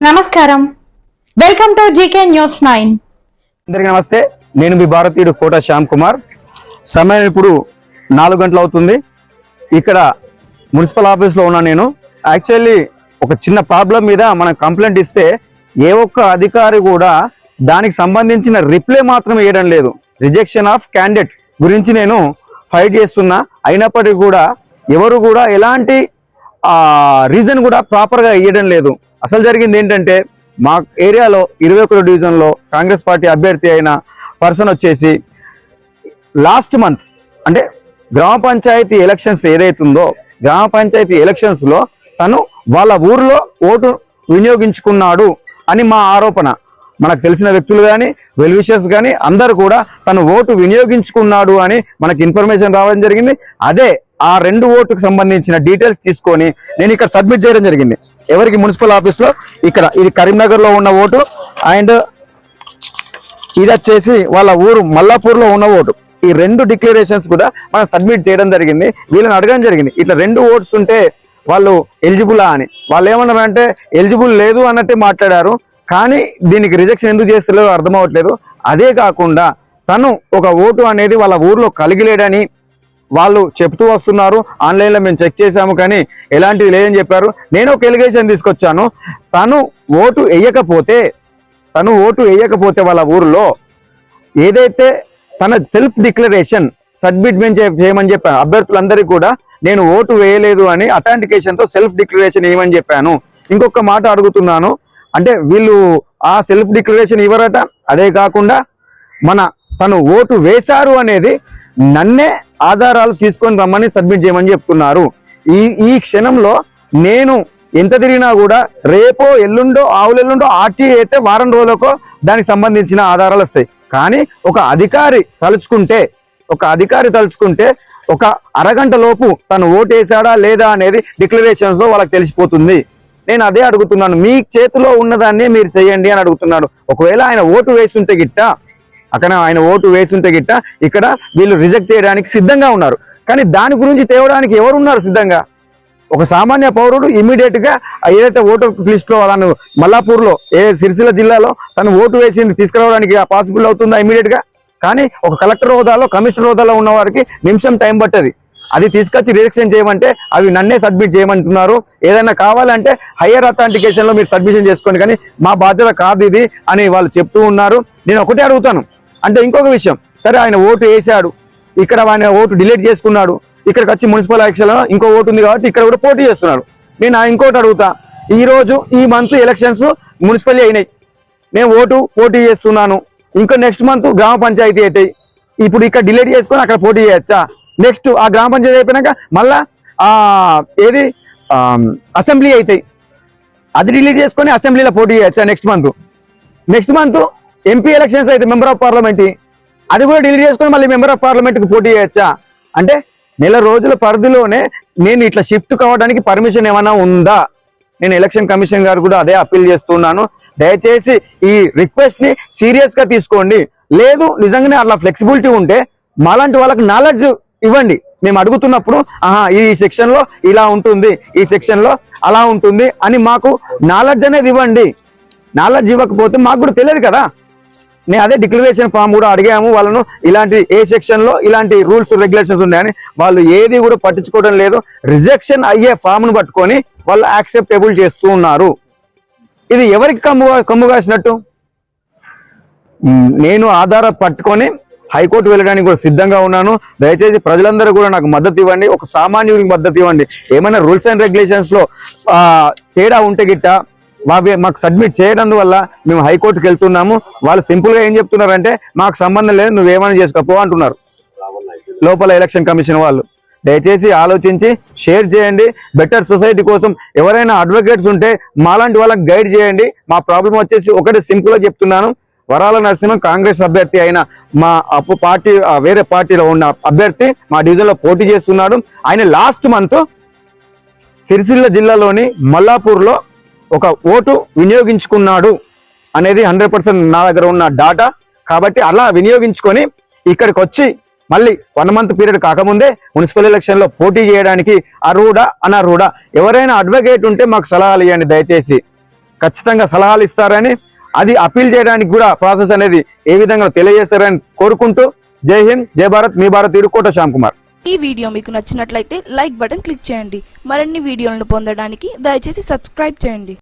నమస్కారం. Welcome to GK news nine అందరికీ నమస్తే. నేను మీ భారతీయుడు కోట శ్యామ్ కుమార్. సమయం ఇప్పుడు నాలుగు గంటలు అవుతుంది. ఇక్కడ మున్సిపల్ ఆఫీస్లో ఉన్నా నేను. యాక్చువల్లీ ఒక చిన్న ప్రాబ్లం మీద మనం కంప్లైంట్ ఇస్తే ఏ ఒక్క అధికారి కూడా దానికి సంబంధించిన రిప్లై మాత్రం ఇవ్వడం లేదు. రిజెక్షన్ ఆఫ్ క్యాండిడేట్ గురించి నేను ఫైట్ చేస్తున్నా. అయినప్పటికీ కూడా ఎవరు కూడా ఎలాంటి రీజన్ కూడా ప్రాపర్గా ఇవ్వడం లేదు. అసలు జరిగింది ఏంటంటే మా ఏరియాలో ఇరవై ఒకటో డివిజన్లో కాంగ్రెస్ పార్టీ అభ్యర్థి అయిన పర్సన్ వచ్చేసి లాస్ట్ మంత్ అంటే గ్రామ పంచాయతీ ఎలక్షన్స్ ఏదైతుందో గ్రామ పంచాయతీ ఎలక్షన్స్లో తను వాళ్ళ ఊర్లో ఓటు వినియోగించుకున్నాడు అని మా ఆరోపణ. మనకు తెలిసిన వ్యక్తులు కానీ వెల్విషర్స్ కానీ అందరు కూడా తను ఓటు వినియోగించుకున్నాడు అని మనకి ఇన్ఫర్మేషన్ రావడం జరిగింది. అదే ఆ రెండు ఓటుకు సంబంధించిన డీటెయిల్స్ తీసుకొని నేను ఇక్కడ సబ్మిట్ చేయడం జరిగింది. ఎవరికి? మున్సిపల్ ఆఫీస్లో. ఇక్కడ ఇది కరీంనగర్లో ఉన్న ఓటు. అండ్ ఇది వచ్చేసి వాళ్ళ ఊరు మల్లాపూర్లో ఉన్న ఓటు. ఈ రెండు డిక్లరేషన్స్ కూడా మనం సబ్మిట్ చేయడం జరిగింది. వీళ్ళని అడగడం జరిగింది. ఇట్లా రెండు ఓట్స్ ఉంటే వాళ్ళు ఎలిజిబులా అని. వాళ్ళు ఏమన్నారంటే ఎలిజిబుల్ లేదు అన్నట్టే మాట్లాడారు. కానీ దీనికి రిజెక్షన్ ఎందుకు చేస్తలేదో అర్థం అవ్వట్లేదు. అదే కాకుండా తను ఒక ఓటు అనేది వాళ్ళ ఊర్లో కలిగిలేడని వాళ్ళు చెప్తూ వస్తున్నారు. ఆన్లైన్లో మేము చెక్ చేశాము కానీ ఎలాంటిది లేదని చెప్పారు. నేను ఒక ఎలిగేషన్ తీసుకొచ్చాను. తను ఓటు వేయకపోతే తను ఓటు వేయకపోతే వాళ్ళ ఊరిలో ఏదైతే తన సెల్ఫ్ డిక్లరేషన్ సబ్మిట్ చేయమని చెప్పాను అభ్యర్థులందరికీ కూడా నేను ఓటు వేయలేదు అని అథెంటికేషన్తో సెల్ఫ్ డిక్లరేషన్ ఇవ్వమని చెప్పాను. ఇంకొక మాట అడుగుతున్నాను. అంటే వీళ్ళు ఆ సెల్ఫ్ డిక్లరేషన్ ఇవ్వరట. అదే కాకుండా మన తను ఓటు వేశారు అనేది నన్నే ఆధారాలు తీసుకొని రమ్మని సబ్మిట్ చేయమని చెప్తున్నారు. ఈ ఈ క్షణంలో నేను ఎంత తిరిగినా కూడా రేపో ఎల్లుండో ఆవులెల్లుండో ఆర్టీ అయితే వారం రోజులకో దానికి సంబంధించిన ఆధారాలు వస్తాయి. కానీ ఒక అధికారి తలుచుకుంటే ఒక అధికారి తలుచుకుంటే ఒక అరగంట లోపు తను ఓటు వేసాడా లేదా అనేది డిక్లరేషన్స్లో వాళ్ళకి తెలిసిపోతుంది. నేను అదే అడుగుతున్నాను. మీ చేతిలో ఉన్నదాన్ని మీరు చేయండి అని అడుగుతున్నాడు. ఒకవేళ ఆయన ఓటు వేస్తుంటే గిట్ట అక్కడ ఆయన ఓటు వేసింటే గిట్ట ఇక్కడ వీళ్ళు రిజెక్ట్ చేయడానికి సిద్ధంగా ఉన్నారు. కానీ దాని గురించి తేవడానికి ఎవరు ఉన్నారు సిద్ధంగా? ఒక సామాన్య పౌరుడు ఇమీడియట్గా ఏదైతే ఓటర్ లిస్ట్లో తను ఏ సిరిసిల్ల జిల్లాలో తను ఓటు వేసింది తీసుకురావడానికి పాసిబుల్ అవుతుందా ఇమీడియట్గా? కానీ ఒక కలెక్టర్ హోదాలో కమిషనర్ హోదాలో ఉన్న వారికి నిమిషం టైం పట్టది. అది తీసుకొచ్చి రిజెక్షన్ చేయమంటే అవి నన్నే సబ్మిట్ చేయమంటున్నారు. ఏదైనా కావాలంటే హయ్యర్ అథాంటికేషన్లో మీరు సబ్మిషన్ చేసుకోండి. కానీ మా బాధ్యత కాదు ఇది అని వాళ్ళు చెప్తూ ఉన్నారు. నేను ఒకటే అడుగుతాను. అంటే ఇంకొక విషయం. సరే ఆయన ఓటు వేసాడు ఇక్కడ ఆయన ఓటు డిలీట్ చేసుకున్నాడు. ఇక్కడికి వచ్చి మున్సిపల్ ఎలక్షన్లో ఇంకో ఓటు ఉంది కాబట్టి ఇక్కడ కూడా పోటీ చేస్తున్నాడు. నేను ఇంకోటి అడుగుతా. ఈ రోజు ఈ మంత్ ఎలక్షన్స్ మున్సిపల్ అయినాయి. నేను ఓటు పోటీ చేస్తున్నాను. ఇంకా నెక్స్ట్ మంత్ గ్రామ పంచాయతీ అవుతాయి ఇప్పుడు ఇక్కడ డిలీట్ చేసుకొని అక్కడ పోటీ చేయొచ్చా? నెక్స్ట్ ఆ గ్రామ పంచాయతీ అయిపోయినాక మళ్ళా ఆ ఏది? అసెంబ్లీ అవుతాయి అది డిలీట్ చేసుకొని అసెంబ్లీలో పోటీ చేయొచ్చా next month? Next month MP elections అయితే మెంబర్ ఆఫ్ పార్లమెంట్ అది కూడా డిలీట్ చేసుకుని మళ్ళీ మెంబర్ ఆఫ్ పార్లమెంట్కి పోటీ చేయొచ్చా? అంటే నెల రోజుల పరిధిలోనే నేను ఇట్లా షిఫ్ట్ కావడానికి పర్మిషన్ ఏమైనా ఉందా? నేను ఎలక్షన్ కమిషన్ గారు కూడా అదే అప్పీల్ చేస్తున్నాను. దయచేసి ఈ రిక్వెస్ట్ని సీరియస్గా తీసుకోండి. లేదు నిజంగానే అట్లా ఫ్లెక్సిబిలిటీ ఉంటే మాలాంటి వాళ్ళకి నాలెడ్జ్ ఇవ్వండి. మేము అడుగుతున్నప్పుడు ఆహా ఈ సెక్షన్లో ఇలా ఉంటుంది ఈ సెక్షన్లో అలా ఉంటుంది అని మాకు నాలెడ్జ్ అనేది ఇవ్వండి. నాలెడ్జ్ ఇవ్వకపోతే మాకు కూడా తెలియదు కదా. నేను అదే డిక్లరేషన్ ఫామ్ కూడా అడిగాము. వాళ్ళను ఇలాంటి ఏ సెక్షన్లో ఇలాంటి రూల్స్ రెగ్యులేషన్స్ ఉన్నాయని వాళ్ళు ఏది కూడా పట్టించుకోవడం లేదు. రిజెక్షన్ అయ్యే ఫామ్ను పట్టుకొని వాళ్ళు యాక్సెప్టబుల్ చేస్తూ ఉన్నారు. ఇది ఎవరికి కమ్ము కమ్ము కాసినట్టు? నేను ఆధార పట్టుకొని హైకోర్టు వెళ్ళడానికి కూడా సిద్ధంగా ఉన్నాను. దయచేసి ప్రజలందరూ కూడా నాకు మద్దతు ఇవ్వండి. ఒక సామాన్యుడికి మద్దతు ఇవ్వండి. ఏమైనా రూల్స్ అండ్ రెగ్యులేషన్స్లో తేడా ఉంటే గిట్ట మావి మాకు సబ్మిట్ చేయడం వల్ల మేము హైకోర్టుకి వెళ్తున్నాము. వాళ్ళు సింపుల్గా ఏం చెప్తున్నారంటే మాకు సంబంధం లేదు నువ్వేమైనా చేసుకోపో అంటున్నారు. లోపల ఎలక్షన్ కమిషన్ వాళ్ళు. దయచేసి ఆలోచించి షేర్ చేయండి. బెటర్ సొసైటీ కోసం ఎవరైనా అడ్వకేట్స్ ఉంటే మాలాంటి వాళ్ళకి గైడ్ చేయండి. మా ప్రాబ్లం వచ్చేసి ఒకటి సింపుల్గా చెప్తున్నాను. వరాల నరసింహం కాంగ్రెస్ అభ్యర్థి అయిన మా అప్పు పార్టీ వేరే పార్టీలో ఉన్న అభ్యర్థి మా డివిజన్లో పోటీ చేస్తున్నాడు. ఆయన లాస్ట్ మంత్ సిరిసిల్ల జిల్లాలోని మల్లాపూర్లో ఒక ఓటు వినియోగించుకున్నాడు అనేది హండ్రెడ్ పర్సెంట్ నా దగ్గర ఉన్న డాటా కాబట్టి అలా వినియోగించుకొని ఇక్కడికి వచ్చి మళ్ళీ వన్ మంత్ పీరియడ్ కాకముందే మున్సిపల్ ఎలక్షన్లో పోటీ చేయడానికి అర్హుడా అనర్హుడా ఎవరైనా అడ్వకేట్ ఉంటే మాకు సలహాలు ఇవ్వండి దయచేసి. ఖచ్చితంగా సలహాలు ఇస్తారని అది అప్పీల్ చేయడానికి కూడా ప్రాసెస్ అనేది ఏ విధంగా తెలియజేస్తారని కోరుకుంటూ జై హింద్ జై భారత్ మీ భారత్ ఇరుకోట శ్యామ్ కుమార్. ఈ వీడియో మీకు నచ్చినట్లయితే లైక్ బటన్ క్లిక్ చేయండి. మరిన్ని వీడియోలను పొందడానికి దయచేసి సబ్స్క్రైబ్ చేయండి.